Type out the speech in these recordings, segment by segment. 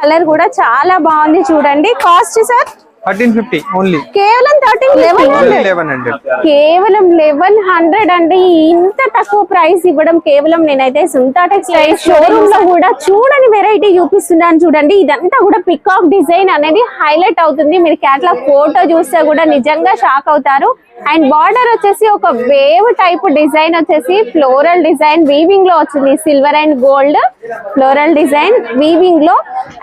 Colour కూడా చాలా బాగుంది చూడండి. Cost sir? Thirteen fifty only. కేవలం థర్టీన్ లెవెన్ హండ్రెడ్. కేవలం లెవెన్ హండ్రెడ్ అండి. ఇంత తక్కువ ప్రైస్ ఇవ్వడం కేవలం నేనైతే సుంతా టెక్స్టైల్ షోరూమ్లో కూడా చూడని వెరైటీ చూపిస్తున్నాను చూడండి. ఇదంతా కూడా పికాక్ డిజైన్ అనేది హైలైట్ అవుతుంది. మీరు క్యాట్లాగ్ ఫోటో చూస్తే కూడా నిజంగా షాక్ అవుతారు. అండ్ బార్డర్ వచ్చేసి ఒక వేవ్ టైప్ డిజైన్ వచ్చేసి ఫ్లోరల్ డిజైన్ వీవింగ్లో వచ్చింది. Silver and gold floral design వీవింగ్లో.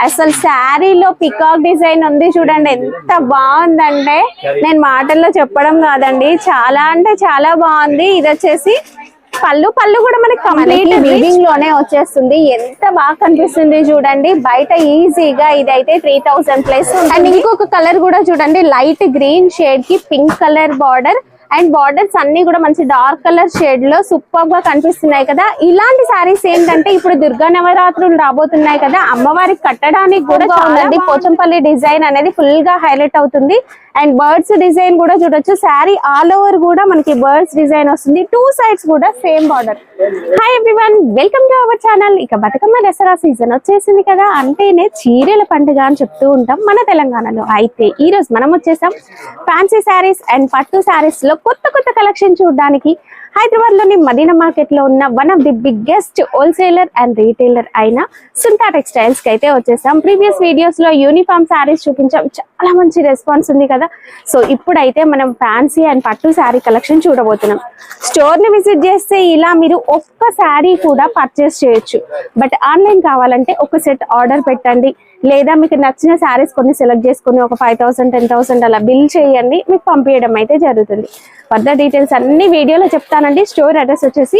అసలు శారీలో పికాక్ డిజైన్ ఉంది చూడండి. ఎంత బాగుందంటే. నేను మాటల్లో చెప్పడం కాదండి. చాలా అంటే చాలా బాగుంది. ఇది వచ్చేసి పళ్ళు పళ్ళు కూడా మనకి కంప్లీట్ వీవింగ్లోనే వచ్చేస్తుంది. ఎంత బాగా కనిపిస్తుంది చూడండి. బయట ఈజీగా ఇదైతే త్రీ థౌసండ్ ప్లస్ అండ్ ఇంకొక కలర్ కూడా చూడండి. Light green షేడ్కి pink colour border and borders అన్ని కూడా మంచి డార్క్ కలర్ షేడ్లో సూపర్గా కనిపిస్తున్నాయి కదా. ఇలాంటి సారీస్ ఏంటంటే ఇప్పుడు దుర్గా నవరాత్రులు రాబోతున్నాయి కదా. అమ్మవారికి కట్టడానికి కూడా ఉందండి పోచంపల్లి డిజైన్ అనేది ఫుల్గా హైలైట్ అవుతుంది. అండ్ బర్డ్స్ డిజైన్ కూడా చూడొచ్చు. శారీ ఆల్ ఓవర్ కూడా మనకి బర్డ్స్ డిజైన్ వస్తుంది. టూ సైడ్స్ కూడా same border. Hi everyone welcome to our channel ఇక బతుకమ్మ దసరా సీజన్ వచ్చేసింది కదా. అంటేనే చీరల పండుగ అని చెప్తూ ఉంటాం మన తెలంగాణలో. అయితే ఈ రోజు మనం వచ్చేసాం ఫ్యాన్సీ శారీస్ అండ్ పట్టు శారీస్లో కొత్త కొత్త కలెక్షన్ చూడడానికి హైదరాబాద్లోని మదీనా మార్కెట్లో ఉన్న one of the biggest wholesaler and retailer అయిన సుంతా టెక్స్టైల్స్కి అయితే వచ్చేసాం. ప్రీవియస్ వీడియోస్లో యూనిఫామ్ శారీస్ చూపించాం. చాలా మంచి రెస్పాన్స్ ఉంది కదా. సో ఇప్పుడైతే మనం ఫ్యాన్సీ అండ్ పట్టు శారీ కలెక్షన్ చూడబోతున్నాం. స్టోర్ని విజిట్ చేస్తే ఇలా మీరు ఒక్క శారీ కూడా పర్చేస్ చేయొచ్చు. బట్ ఆన్లైన్ కావాలంటే ఒక సెట్ ఆర్డర్ పెట్టండి. లేదా మీకు నచ్చిన శారీస్ కొన్ని సెలెక్ట్ చేసుకుని ఒక ఫైవ్ థౌసండ్ టెన్ థౌసండ్ అలా బిల్ చేయండి. మీకు పంపించడం అయితే జరుగుతుంది. ఫర్దర్ డీటెయిల్స్ అన్ని వీడియోలో చెప్తానండి స్టోర్ అడ్రస్ వచ్చేసి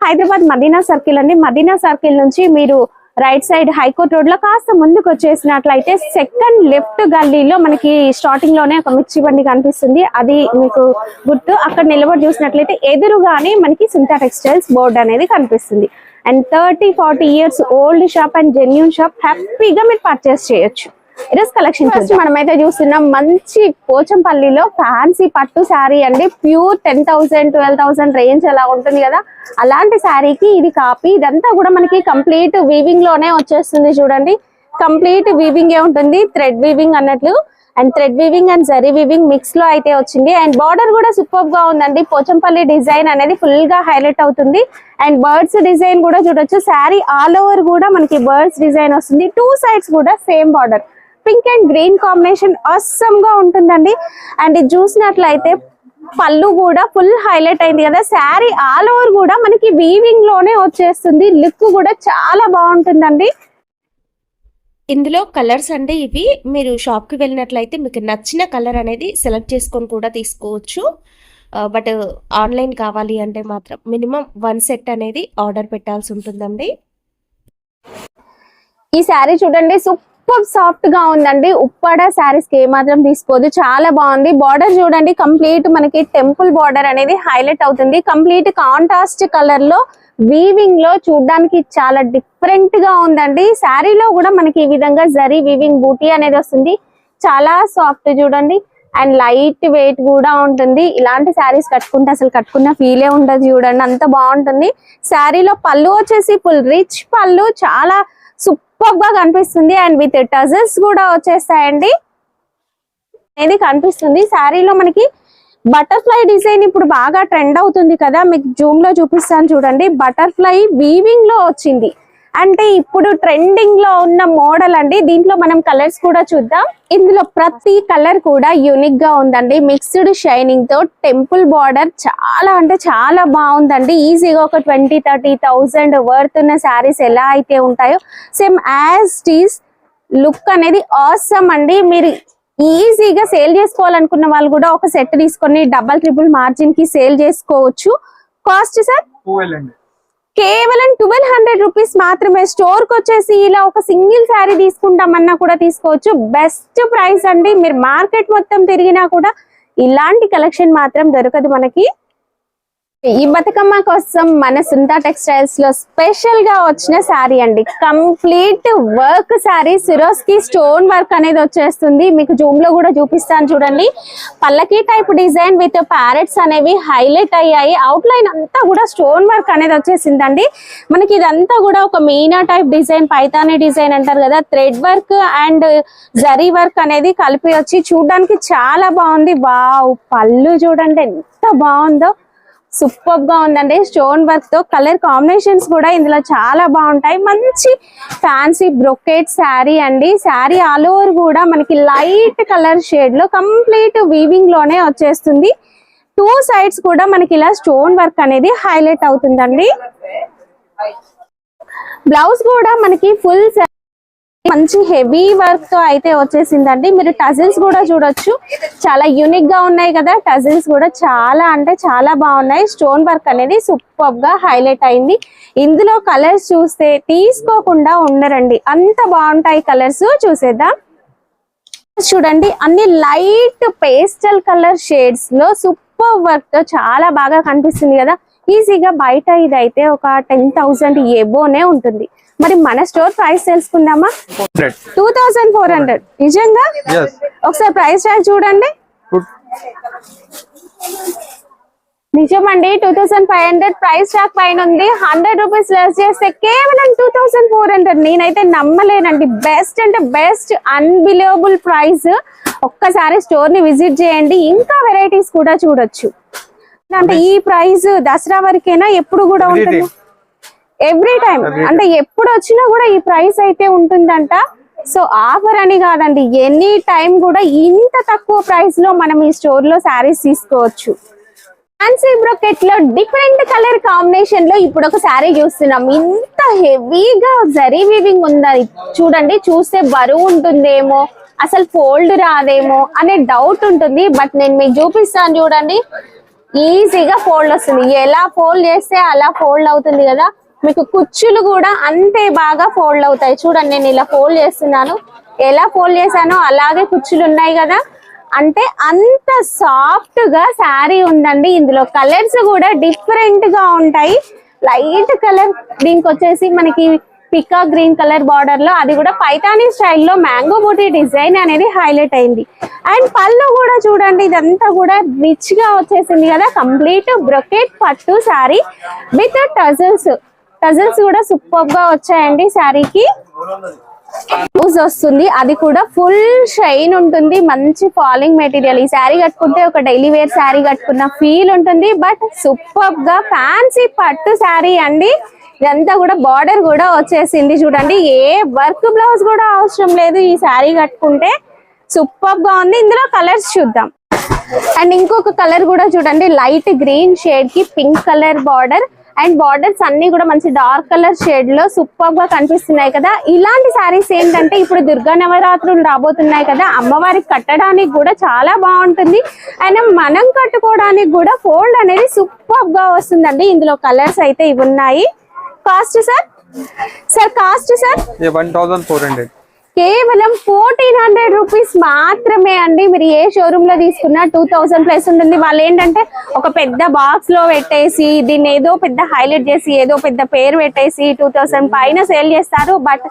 హైదరాబాద్ మదీనా సర్కిల్ అండి. మదీనా సర్కిల్ నుంచి మీరు రైట్ సైడ్ హైకోర్ట్ రోడ్లో కాస్త ముందుకు వచ్చేసినట్లయితే సెకండ్ లెఫ్ట్ గల్లీలో మనకి స్టార్టింగ్లోనే ఒక మిర్చి బండి కనిపిస్తుంది. అది మీకు గుర్తు. అక్కడ నిలబడి చూసినట్లయితే ఎదురుగానే మనకి సింతా టెక్స్టైల్స్ బోర్డు అనేది కనిపిస్తుంది. And thirty forty years old shop and genuine shop హ్యాపీగా మీరు పర్చేస్ చేయొచ్చు. ఈరోజు కలెక్షన్ ఫస్ట్ మనమైతే చూస్తున్నాం మంచి పోచంపల్లిలో ఫ్యాన్సీ పట్టు శారీ అండి. Pure ten thousand twelve thousand range అలా ఉంటుంది కదా. అలాంటి శారీకి ఇది కాపీ. ఇదంతా కూడా మనకి కంప్లీట్ వీవింగ్లోనే వచ్చేస్తుంది చూడండి. కంప్లీట్ వీవింగ్ ఏ ఉంటుంది. థ్రెడ్ వీవింగ్ అన్నట్లు. And thread weaving and zari weaving మిక్స్లో అయితే వచ్చింది. అండ్ బార్డర్ కూడా సూపర్గా ఉందండి. పోచంపల్లి డిజైన్ అనేది ఫుల్గా హైలైట్ అవుతుంది. అండ్ బర్డ్స్ డిజైన్ కూడా చూడొచ్చు. శారీ ఆల్ ఓవర్ కూడా మనకి బర్డ్స్ డిజైన్ వస్తుంది. టూ సైడ్స్ కూడా same border pink and green combination అస్సమ్గా ఉంటుందండి. అండ్ ఇది చూసినట్లయితే పళ్ళు కూడా ఫుల్ హైలైట్ అయింది కదా. శారీ ఆల్ ఓవర్ కూడా మనకి వీవింగ్లోనే వచ్చేస్తుంది. లుక్ కూడా చాలా బాగుంటుందండి. ఇందులో కలర్స్ అంటే ఇవి. మీరు షాప్కి వెళ్ళినట్లయితే మీకు నచ్చిన కలర్ అనేది సెలెక్ట్ చేసుకొని కూడా తీసుకోవచ్చు. బట్ ఆన్లైన్ కావాలి అంటే మాత్రం మినిమం వన్ సెట్ అనేది ఆర్డర్ పెట్టాల్సి ఉంటుందండి. ఈ శారీ చూడండి సూపర్ సాఫ్ట్గా ఉందండి. ఉప్పాడ శారీస్కి ఏమాత్రం తీసుకోదు. చాలా బాగుంది. బార్డర్ చూడండి. కంప్లీట్ మనకి టెంపుల్ బార్డర్ అనేది హైలైట్ అవుతుంది. కంప్లీట్ కాంట్రాస్ట్ కలర్లో వీవింగ్లో చూడడానికి చాలా డిఫరెంట్గా ఉందండి. శారీలో కూడా మనకి ఈ విధంగా జరీ వీవింగ్ బూటీ అనేది వస్తుంది. చాలా సాఫ్ట్ చూడండి. అండ్ లైట్ వెయిట్ కూడా ఉంటుంది. ఇలాంటి శారీస్ కట్టుకుంటే అసలు కట్టుకున్న ఫీలే ఉండదు చూడండి. అంత బాగుంటుంది. శారీలో పళ్ళు వచ్చేసి ఫుల్ రిచ్ పళ్ళు. చాలా సూపర్ పొగ్గా కనిపిస్తుంది అండ్ విత్ టజల్స్ కూడా వచ్చేస్తాయండి. అనేది కనిపిస్తుంది. శారీలో మనకి బటర్ఫ్లై డిజైన్ ఇప్పుడు బాగా ట్రెండ్ అవుతుంది కదా. మీకు జూమ్లో చూపిస్తాను చూడండి. బటర్ఫ్లై వీవింగ్లో వచ్చింది. అంటే ఇప్పుడు ట్రెండింగ్లో ఉన్న మోడల్ అండి. దీంట్లో మనం కలర్స్ కూడా చూద్దాం. ఇందులో ప్రతి కలర్ కూడా యూనిక్గా ఉందండి. మిక్స్డ్ షైనింగ్తో టెంపుల్ బార్డర్ చాలా అంటే చాలా బాగుందండి. ఈజీగా ఒక ట్వంటీ థర్టీ థౌసండ్ వర్త్ ఉన్న శారీస్ ఎలా అయితే ఉంటాయో సేమ్ యాజ్ టీస్ లుక్ అనేది ఆసమ్ అండి. మీరు ఈజీగా సేల్ చేసుకోవాలనుకున్న వాళ్ళు కూడా ఒక సెట్ తీసుకొని డబల్ ట్రిపుల్ మార్జిన్కి సేల్ చేసుకోవచ్చు. కాస్ట్ సార్ కేవలం ట్వెల్వ్ హండ్రెడ్ రూపీస్ మాత్రమే స్టోర్కి వచ్చేసి ఇలా ఒక సింగిల్ శారీ తీసుకుంటామన్నా కూడా తీసుకోవచ్చు. బెస్ట్ ప్రైస్ అండి. మీరు మార్కెట్ మొత్తం తిరిగినా కూడా ఇలాంటి కలెక్షన్ మాత్రం దొరకదు మనకి. ఈ బతుకమ్మ కోసం మన సుంతా టెక్స్టైల్స్లో స్పెషల్గా వచ్చిన శారీ అండి. కంప్లీట్ వర్క్ శారీ సిరోస్కి స్టోన్ వర్క్ అనేది వచ్చేస్తుంది. మీకు జూమ్లో కూడా చూపిస్తాను చూడండి. పల్లకి టైప్ డిజైన్ విత్ ప్యారెట్స్ అనేవి హైలైట్ అయ్యాయి. అవుట్ లైన్ అంతా కూడా స్టోన్ వర్క్ అనేది వచ్చేసిందండి. మనకి ఇదంతా కూడా ఒక meena type design Paithani design అంటారు కదా. Thread work and zari work అనేది కలిపి వచ్చి చూడడానికి చాలా బాగుంది. వావ్ పళ్ళు చూడండి ఎంత బాగుందో. సూపర్గా ఉందండి. స్టోన్ వర్క్తో కలర్ కాంబినేషన్స్ కూడా ఇందులో చాలా బాగుంటాయి. మంచి ఫ్యాన్సీ బ్రొకెట్ శారీ అండి. శారీ ఆల్ ఓవర్ కూడా మనకి లైట్ కలర్ షేడ్లో కంప్లీట్ వీవింగ్లోనే వచ్చేస్తుంది. టూ సైడ్స్ కూడా మనకి ఇలా స్టోన్ వర్క్ అనేది హైలైట్ అవుతుందండి. బ్లౌజ్ కూడా మనకి ఫుల్ మంచి హెవీ వర్క్తో అయితే వచ్చేసిందండి. మీరు టజిల్స్ కూడా చూడొచ్చు. చాలా యూనిక్గా ఉన్నాయి కదా. టజిల్స్ కూడా చాలా అంటే చాలా బాగున్నాయి. స్టోన్ వర్క్ అనేది సూపర్గా హైలైట్ అయింది. ఇందులో కలర్స్ చూస్తే తీసుకోకుండా ఉండరండి. అంత బాగుంటాయి కలర్స్ చూసేద్దాం. చూడండి అన్ని లైట్ పేస్టల్ కలర్ షేడ్స్లో సూపర్ వర్క్తో చాలా బాగా కనిపిస్తుంది కదా. ఈజీగా బయట ఇదైతే ఒక టెన్ థౌసండ్ ఏబోనే ఉంటుంది. మరి మన స్టోర్ ప్రైస్ తెలుసుకుందామా? టూ థౌసండ్ ఫోర్ హండ్రెడ్ నిజంగా? ఒకసారి ప్రైస్ ట్యాగ్ చూడండి. నిజమండి two thousand five hundred price tag పైన ఉంది. హండ్రెడ్ రూపీస్ లెస్ చేస్తే కేవలం టూ థౌసండ్ ఫోర్ హండ్రెడ్ నేనైతే నమ్మలేనండి. బెస్ట్ అంటే బెస్ట్ అన్బిలీవబుల్ ప్రైస్ ఒక్కసారి స్టోర్ని విజిట్ చేయండి. ఇంకా వెరైటీస్ కూడా చూడొచ్చు. అంటే ఈ ప్రైస్ దసరా వరకేనా? ఎప్పుడు కూడా ఉంటుంది? ఎవ్రీ టైం అంటే ఎప్పుడు వచ్చినా కూడా ఈ ప్రైస్ అయితే ఉంటుందంట. సో ఆఫర్ అని కాదండి ఎనీ టైం కూడా ఇంత తక్కువ ప్రైస్లో మనం ఈ స్టోర్లో శారీస్ తీసుకోవచ్చు. ఫ్యాన్సీ బ్రొకెట్లో డిఫరెంట్ కలర్ కాంబినేషన్లో ఇప్పుడు ఒక శారీ చూస్తున్నాం. ఇంత హెవీగా జరీ వీవింగ్ ఉంది చూడండి చూస్తే బరువు ఉంటుందేమో అసలు ఫోల్డ్ రాదేమో అనే డౌట్ ఉంటుంది. బట్ నేను మీకు చూపిస్తాను చూడండి. ఈజీగా ఫోల్డ్ వస్తుంది. ఎలా ఫోల్డ్ చేస్తే అలా ఫోల్డ్ అవుతుంది కదా. మీకు కుచ్చులు కూడా అంతే బాగా ఫోల్డ్ అవుతాయి. చూడండి నేను ఇలా ఫోల్డ్ చేస్తున్నాను. ఎలా ఫోల్డ్ చేశానో అలాగే కుచ్చులు ఉన్నాయి కదా. అంటే అంత సాఫ్ట్గా శారీ ఉందండి. ఇందులో కలర్స్ కూడా డిఫరెంట్గా ఉంటాయి. లైట్ కలర్ దీనికి వచ్చేసి మనకి పికా గ్రీన్ కలర్ బార్డర్లో అది కూడా పైతానీ స్టైల్లో మ్యాంగో బూటీ డిజైన్ అనేది హైలైట్ అయింది. అండ్ పళ్ళు కూడా చూడండి ఇదంతా కూడా రిచ్గా వచ్చేసింది కదా. కంప్లీట్ బ్రొకెట్ పట్టు శారీ విత్ టజల్స్. టజల్స్ కూడా సూపర్గా వచ్చాయండి శారీకి. యూజ్ వస్తుంది. అది కూడా ఫుల్ షైన్ ఉంటుంది. మంచి ఫాలింగ్ మెటీరియల్ ఈ శారీ కట్టుకుంటే ఒక డైలీ వేర్ శారీ కట్టుకున్న ఫీల్ ఉంటుంది. బట్ సూపర్గా ఫ్యాన్సీ పట్టు శారీ అండి. ఇదంతా కూడా బార్డర్ కూడా వచ్చేసింది చూడండి. ఏ వర్క్ బ్లౌజ్ కూడా అవసరం లేదు ఈ శారీ కట్టుకుంటే. సూపర్గా ఉంది. ఇందులో కలర్స్ చూద్దాం. అండ్ ఇంకొక కలర్ కూడా చూడండి. Light green షేడ్కి pink colour border and borders అన్ని కూడా మంచి డార్క్ కలర్ షేడ్లో సూపర్గా కనిపిస్తున్నాయి కదా. ఇలాంటి సారీస్ ఏంటంటే ఇప్పుడు దుర్గా నవరాత్రులు రాబోతున్నాయి కదా. అమ్మవారికి కట్టడానికి కూడా చాలా బాగుంటుంది. అండ్ మనం కట్టుకోవడానికి కూడా ఫోల్డ్ అనేది సూపర్గా వస్తుందండి. ఇందులో కలర్స్ అయితే ఇవి ఉన్నాయి. Cost sir sir cost sir one thousand four hundred కేవలం ఫోర్టీన్ హండ్రెడ్ రూపీస్ మాత్రమే అండి. మీరు ఏ షోరూమ్లో తీసుకున్నా టూ థౌసండ్ ప్లస్ ఉంటుంది. వాళ్ళు ఏంటంటే ఒక పెద్ద బాక్స్లో పెట్టేసి దీన్ని ఏదో పెద్ద హైలైట్ చేసి ఏదో పెద్ద పేరు పెట్టేసి టూ థౌసండ్ పైన సేల్ చేస్తారు. బట్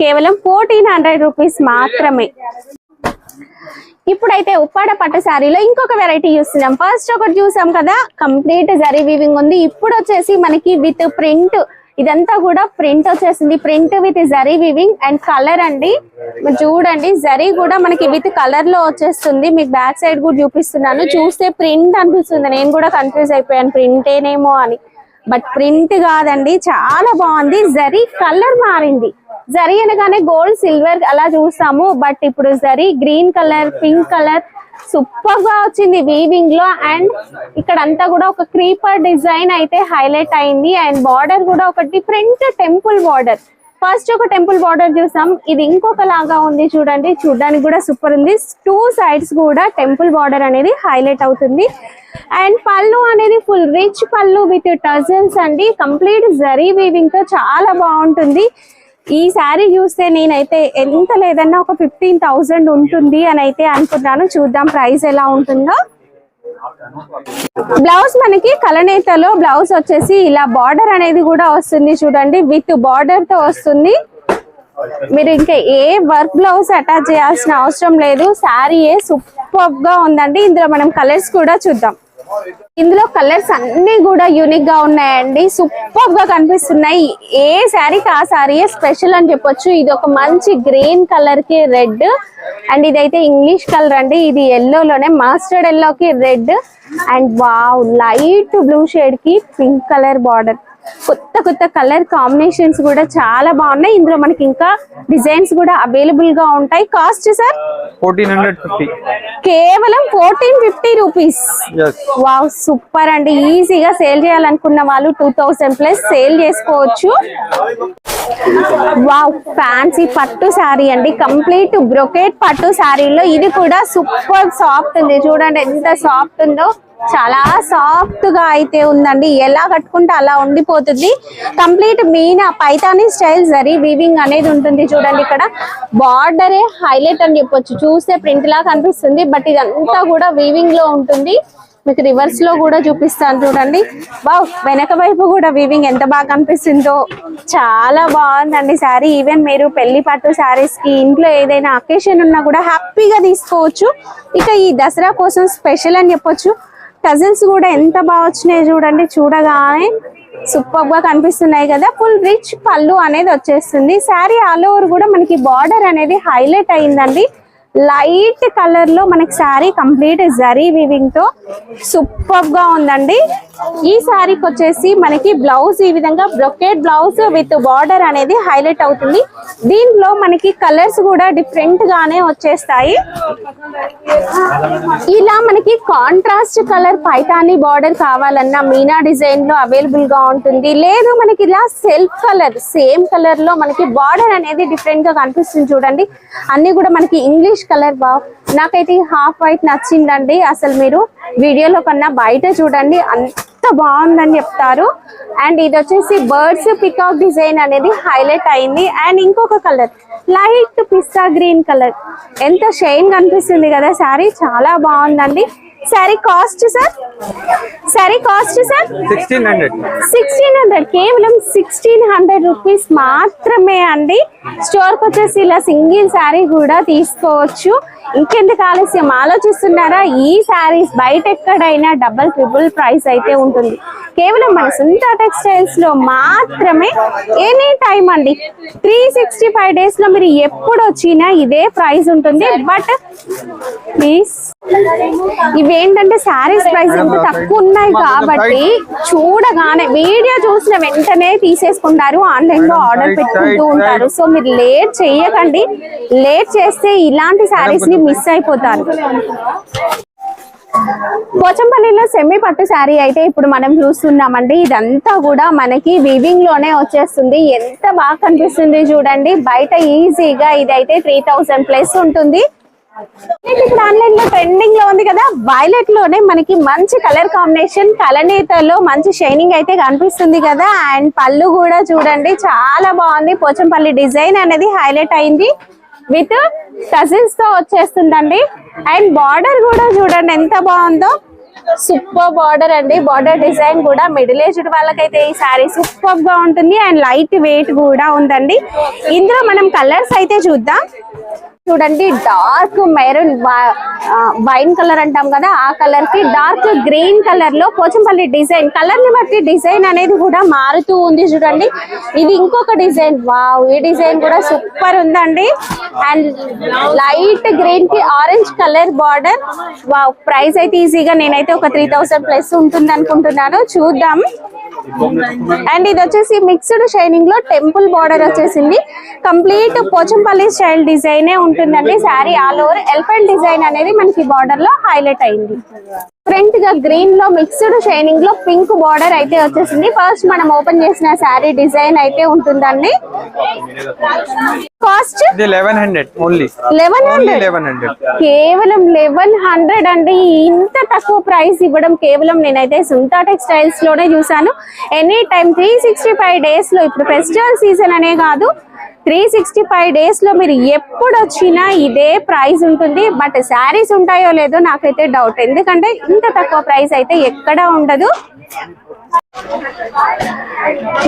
కేవలం ఫోర్టీన్ హండ్రెడ్ రూపీస్ మాత్రమే. ఇప్పుడైతే ఉప్పాడ పట్టు శారీలో ఇంకొక వెరైటీ చూస్తున్నాం. ఫస్ట్ ఒకటి చూసాం కదా. కంప్లీట్ జరీ వీవింగ్ ఉంది. ఇప్పుడు వచ్చేసి మనకి విత్ ప్రింట్ ఇదంతా కూడా ప్రింట్ వచ్చేసింది. Print with zari weaving and colour అండి. చూడండి జరీ కూడా మనకి విత్ కలర్లో వచ్చేస్తుంది. మీకు బ్యాక్ సైడ్ కూడా చూపిస్తున్నాను. చూస్తే ప్రింట్ అనిపిస్తుంది. నేను కూడా కన్ఫ్యూజ్ అయిపోయాను ప్రింటేనేమో అని. బట్ ప్రింట్ కాదండి. చాలా బాగుంది. జరీ కలర్ మారింది. జరీ అనగానే గోల్డ్ సిల్వర్ అలా చూస్తాము. బట్ ఇప్పుడు zari green colour pink colour సూపర్గా వచ్చింది వీవింగ్లో. అండ్ ఇక్కడ అంతా కూడా ఒక క్రీపర్ డిజైన్ అయితే హైలైట్ అయింది. అండ్ బార్డర్ కూడా ఒక డిఫరెంట్ టెంపుల్ బార్డర్ ఫస్ట్ ఒక టెంపుల్ బార్డర్ చూసాం. ఇది ఇంకొక లాగా ఉంది చూడండి. చూడడానికి కూడా సూపర్ ఉంది. టూ సైడ్స్ కూడా టెంపుల్ బార్డర్ అనేది హైలైట్ అవుతుంది. అండ్ పళ్ళు అనేది full rich pallu with tassels అండి. కంప్లీట్ జరీ వీవింగ్తో చాలా బాగుంటుంది. ఈ శారీ చూస్తే నేనైతే ఎంత లేదన్నా ఒక ఫిఫ్టీన్ థౌసండ్ ఉంటుంది అని అయితే అనుకున్నాను. చూద్దాం ప్రైస్ ఎలా ఉంటుందో. బ్లౌజ్ మనకి కలనేతలో బ్లౌజ్ వచ్చేసి ఇలా బార్డర్ అనేది కూడా వస్తుంది చూడండి. విత్ బార్డర్తో వస్తుంది. మీరు ఇంకా ఏ వర్క్ బ్లౌజ్ అటాచ్ చేయాల్సిన అవసరం లేదు. శారీ సూపర్గా ఉందండి. ఇందులో మనం కలర్స్ కూడా చూద్దాం. ఇందులో కలర్స్ అన్ని కూడా యూనిక్గా ఉన్నాయండి. సూపర్గా కనిపిస్తున్నాయి. ఏ శారీకి ఆ శారీయే స్పెషల్ అని చెప్పొచ్చు. ఇది ఒక మంచి గ్రీన్ కలర్కి రెడ్ అండ్ ఇదైతే ఇంగ్లీష్ కలర్ అండి. ఇది ఎల్లో లోనే ఎల్లోకి ఎల్లో కి red and wow light blue షేడ్కి pink colour border కొత్త కొత్త కలర్ కాంబినేషన్స్ కూడా చాలా బాగున్నాయి. ఇందులో మనకి ఇంకా డిజైన్స్ కూడా అవైలబుల్గా ఉంటాయి. Cost sir? Fourteen hundred fifty. కేవలం fourteen fifty rupees. Wow super అండి. ఈజీగా సేల్ చేయాలనుకున్న వాళ్ళు టూ థౌసండ్ ప్లస్ సేల్ చేసుకోవచ్చు. వావ్ ఫ్యాన్సీ పట్టు శారీ అండి. కంప్లీట్ బ్రొకేట్ పట్టు శారీలో ఇది కూడా సూపర్ సాఫ్ట్ ఉంది. చూడండి ఎంత సాఫ్ట్ ఉందో. చాలా సాఫ్ట్గా అయితే ఉందండి. ఎలా కట్టుకుంటే అలా ఉండిపోతుంది. Complete meena Paithani style zari weaving అనేది ఉంటుంది చూడండి ఇక్కడ. బార్డరే హైలైట్ అని చెప్పొచ్చు. చూస్తే ప్రింట్ లా కనిపిస్తుంది. బట్ ఇదంతా కూడా వీవింగ్లో ఉంటుంది. మీకు రివర్స్లో కూడా చూపిస్తాను చూడండి. వావ్ వెనక వైపు కూడా వీవింగ్ ఎంత బాగా కనిపిస్తుందో. చాలా బాగుందండి శారీ ఈవెన్ మీరు పెళ్ళి పట్టు శారీస్కి ఇంట్లో ఏదైనా అకేషన్ ఉన్నా కూడా హ్యాపీగా తీసుకోవచ్చు. ఇక ఈ దసరా కోసం స్పెషల్ అని చెప్పొచ్చు. టజిల్స్ కూడా ఎంత బాగా వచ్చినాయి చూడండి చూడగానే సూపర్గా కనిపిస్తున్నాయి కదా. ఫుల్ రిచ్ పళ్ళు అనేది వచ్చేస్తుంది. శారీ ఆల్ ఓవర్ కూడా మనకి బార్డర్ అనేది హైలైట్ అయిందండి. లైట్ కలర్లో మనకి శారీ కంప్లీట్ జరీ వీవింగ్తో సూపర్గా ఉందండి. ఈ శారీకి వచ్చేసి మనకి బ్లౌజ్ ఈ విధంగా బ్రొకేట్ బ్లౌజ్ విత్ బార్డర్ అనేది హైలైట్ అవుతుంది. దీంట్లో మనకి కలర్స్ కూడా డిఫరెంట్ గానే వచ్చేస్తాయి. ఇలా మనకి కాంట్రాస్ట్ కలర్ పైతాని బార్డర్ కావాలన్నా మీనా డిజైన్లో అవైలబుల్గా ఉంటుంది. లేదు మనకి ఇలా సెల్ఫ్ కలర్ సేమ్ కలర్లో మనకి బార్డర్ అనేది డిఫరెంట్గా కనిపిస్తుంది చూడండి. అన్ని కూడా మనకి ఇంగ్లీష్ కలర్ బాగా నాకైతే హాఫ్ వైట్ నచ్చిందండి. అసలు మీరు వీడియోలో కన్నా బయట చూడండి అంత బాగుందని చెప్తారు. అండ్ ఇది వచ్చేసి బర్డ్స్ పికాక్ డిజైన్ అనేది హైలైట్ అయింది. అండ్ ఇంకొక కలర్ లైట్ పిస్తా గ్రీన్ కలర్. ఎంత షైన్ కనిపిస్తుంది కదా శారీ చాలా బాగుందండి. Sari cost sir? Sari cost sir? Sixteen hundred sixteen hundred కేవలం సిక్స్టీన్ హండ్రెడ్ రూపీస్ మాత్రమే అండి. స్టోర్కి వచ్చేసి ఇలా సింగిల్ శారీ కూడా తీసుకోవచ్చు. ఇంకెందుకు ఆలస్యం? ఆలోచిస్తున్నారా? ఈ శారీస్ బయట ఎక్కడైనా డబల్ ట్రిపుల్ ప్రైస్ అయితే ఉంటుంది. కేవలం మన సునీత టెక్స్టైల్స్లో మాత్రమే ఎనీ టైం అండి. త్రీ సిక్స్టీ ఫైవ్ డేస్లో మీరు ఎప్పుడు వచ్చినా ఇదే ప్రైస్ ఉంటుంది. బట్ ప్లీజ్ ఇవేంటంటే శారీస్ ప్రైస్ ఎంత తక్కువ ఉన్నాయి కాబట్టి చూడగానే వీడియో చూసిన వెంటనే తీసేసుకుంటారు. ఆన్లైన్లో ఆర్డర్ పెట్టుకుంటూ ఉంటారు. సో మీరు లేట్ చేయకండి. లేట్ చేస్తే ఇలాంటి శారీస్ని మిస్ అయిపోతారు. పోచంపల్లిలో సెమీ పట్టు శారీ అయితే ఇప్పుడు మనం చూస్తున్నామండి. ఇదంతా కూడా మనకి వివింగ్లోనే వచ్చేస్తుంది. ఎంత బాగా కనిపిస్తుంది చూడండి. బయట ఈజీగా ఇదైతే త్రీ థౌసండ్ ప్లస్ ఉంటుంది. ఇప్పుడు ఆన్లైన్లో ట్రెండింగ్లో ఉంది కదా వైలెట్లోనే మనకి మంచి కలర్ కాంబినేషన్ కలనేతలో మంచి షైనింగ్ అయితే కనిపిస్తుంది కదా. అండ్ పళ్ళు కూడా చూడండి చాలా బాగుంది. పోచంపల్లి డిజైన్ అనేది హైలైట్ అయింది. విత్ టజిల్స్తో వచ్చేస్తుందండి. అండ్ బార్డర్ కూడా చూడండి ఎంత బాగుందో. సూపర్ బార్డర్ అండి. బార్డర్ డిజైన్ కూడా మిడిల్ ఏజ్డ్ వాళ్ళకైతే ఈ సారీ సూపర్గా ఉంటుంది. అండ్ లైట్ వెయిట్ కూడా ఉందండి. ఇందులో మనం కలర్స్ అయితే చూద్దాం. చూడండి డార్క్ మెరూన్ వైన్ కలర్ అంటాం కదా ఆ కలర్కి డార్క్ గ్రీన్ కలర్లో పోచంపల్లి డిజైన్ కలర్ని బట్టి డిజైన్ అనేది కూడా మారుతూ ఉంది చూడండి. ఇది ఇంకొక డిజైన్ వావ్ ఈ డిజైన్ కూడా సూపర్ ఉందండి. అండ్ లైట్ గ్రీన్కి orange colour border wow price అయితే ఈజీగా నేనైతే ఒక త్రీ థౌసండ్ ప్లస్ ఉంటుంది అనుకుంటున్నాను చూద్దాం. అండ్ ఇది వచ్చేసి మిక్స్డ్ షైనింగ్లో టెంపుల్ బార్డర్ వచ్చేసింది. కంప్లీట్ పోచంపల్లి స్టైల్ డిజైనే ఉంటుందండి. Sari all over elephant design అనేది మనకి బార్డర్లో హైలైట్ అయింది. ఫ్రంట్గా గ్రీన్లో మిక్స్డ్ షైనింగ్లో పింక్ బార్డర్ అయితే వచ్చేసింది. ఫస్ట్ మనం ఓపెన్ చేసిన శారీ డిజైన్ అయితే ఉంటుందండి. కాస్ట్? ఇది eleven hundred only eleven hundred eleven hundred కేవలం లెవెన్ హండ్రెడ్ అండి. ఇంత తక్కువ ప్రైస్ ఇవ్వడం కేవలం నేనైతే సుంతా టెక్స్టైల్స్లోనే చూసాను any time three sixty five డేస్లో ఇప్పుడు ఫెస్టివల్ సీజన్ అనే కాదు త్రీ సిక్స్టీ ఫైవ్ డేస్లో మీరు ఎప్పుడు వచ్చినా ఇదే ప్రైస్ ఉంటుంది. బట్ శారీస్ ఉంటాయో లేదో నాకైతే డౌట్. ఎందుకంటే ఇంత తక్కువ ప్రైస్ అయితే ఎక్కడా ఉండదు.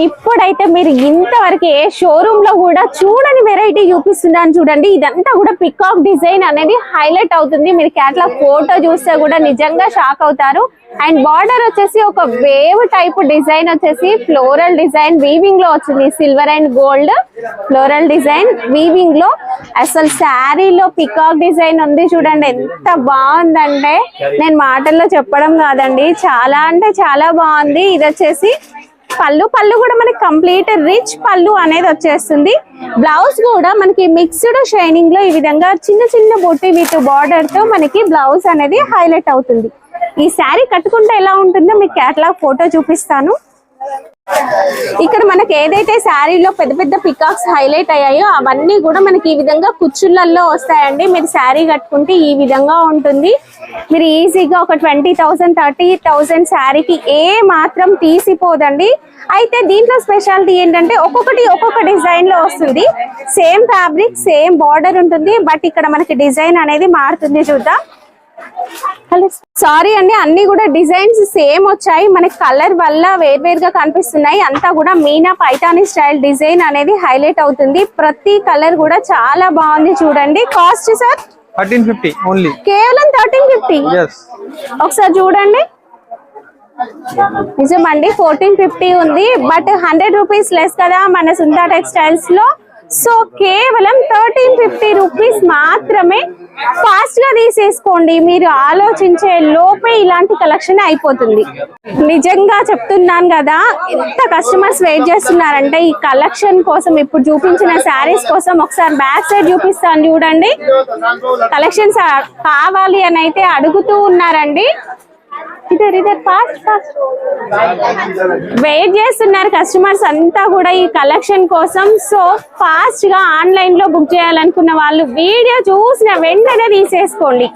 ఇప్పుడైతే మీరు ఇంతవరకు ఏ షోరూమ్లో కూడా చూడని వెరైటీ చూపిస్తున్నాను చూడండి. ఇదంతా కూడా పికాక్ డిజైన్ అనేది హైలైట్ అవుతుంది. మీరు క్యాట్లాగ్ ఫోటో చూస్తే కూడా నిజంగా షాక్ అవుతారు. అండ్ బార్డర్ వచ్చేసి ఒక వేవ్ టైప్ డిజైన్ వచ్చేసి ఫ్లోరల్ డిజైన్ వీవింగ్లో వచ్చింది. Silver and gold floral design వీవింగ్లో. అసలు శారీలో పికాక్ డిజైన్ ఉంది చూడండి. ఎంత బాగుందంటే. నేను మాటల్లో చెప్పడం కాదండి. చాలా అంటే చాలా బాగుంది. ఇది వచ్చేసి పళ్ళు. పళ్ళు కూడా మనకి కంప్లీట్ రిచ్ పళ్ళు అనేది వచ్చేస్తుంది. బ్లౌజ్ కూడా మనకి మిక్స్డ్ షైనింగ్లో ఈ విధంగా చిన్న చిన్న బొట్టి వీటి బార్డర్తో మనకి బ్లౌజ్ అనేది హైలైట్ అవుతుంది. ఈ శారీ కట్టుకుంటే ఎలా ఉంటుందో మీకు కేటలాగ్ ఫోటో చూపిస్తాను. ఇక్కడ మనకి ఏదైతే శారీలో పెద్ద పెద్ద పికాక్స్ హైలైట్ అయ్యాయో అవన్నీ కూడా మనకి ఈ విధంగా కుచ్చుళ్ళల్లో వస్తాయండి. మీరు శారీ కట్టుకుంటే ఈ విధంగా ఉంటుంది. మీరు ఈజీగా ఒక ట్వంటీ థౌసండ్ థర్టీ థౌసండ్ శారీకి ఏ మాత్రం తీసిపోదండి. అయితే దీంట్లో స్పెషాలిటీ ఏంటంటే ఒక్కొక్కటి ఒక్కొక్క డిజైన్లో వస్తుంది. సేమ్ ఫ్యాబ్రిక్ సేమ్ బార్డర్ ఉంటుంది. బట్ ఇక్కడ మనకి డిజైన్ అనేది మారుతుంది చూద్దాం. సారీ అండి అన్ని కూడా డిజైన్స్ సేమ్ వచ్చాయి. మనకి కలర్ వల్ల వేర్వేరుగా కనిపిస్తున్నాయి. అంతా కూడా మీనా పైతాని స్టైల్ డిజైన్ అనేది హైలైట్ అవుతుంది. ప్రతి కలర్ కూడా చాలా బాగుంది చూడండి. Cost sir? Thirteen fifty only. కేవలం థర్టీన్ ఫిఫ్టీ? ఒకసారి చూడండి. నిజమండి ఫోర్టీన్ ఫిఫ్టీ ఉంది. బట్ హండ్రెడ్ రూపీస్ లెస్ కదా మన సుందా టెక్స్టైల్స్లో సో కేవలం థర్టీన్ ఫిఫ్టీ రూపీస్ మాత్రమే ఫాస్ట్గా తీసేసుకోండి. మీరు ఆలోచించే లోపే ఇలాంటి కలెక్షన్ అయిపోతుంది. నిజంగా చెప్తున్నాను కదా ఎంత కస్టమర్స్ వెయిట్ చేస్తున్నారంటే ఈ కలెక్షన్ కోసం ఇప్పుడు చూపించిన శారీస్ కోసం ఒకసారి బ్యాక్ సైడ్ చూపిస్తాను చూడండి. కలెక్షన్స్ కావాలి అని అయితే అడుగుతూ ఉన్నారండి. ఇదర్ ఇదర్ ఫాస్ట్ ఫాస్ట్ వెయిట్ చేస్తున్నారు కస్టమర్స్ అంతా కూడా ఈ కలెక్షన్ కోసం. సో ఫాస్ట్గా ఆన్లైన్లో బుక్ చేయాలనుకున్న వాళ్ళు వీడియో చూసిన వెంటనే తీసేసుకోండి.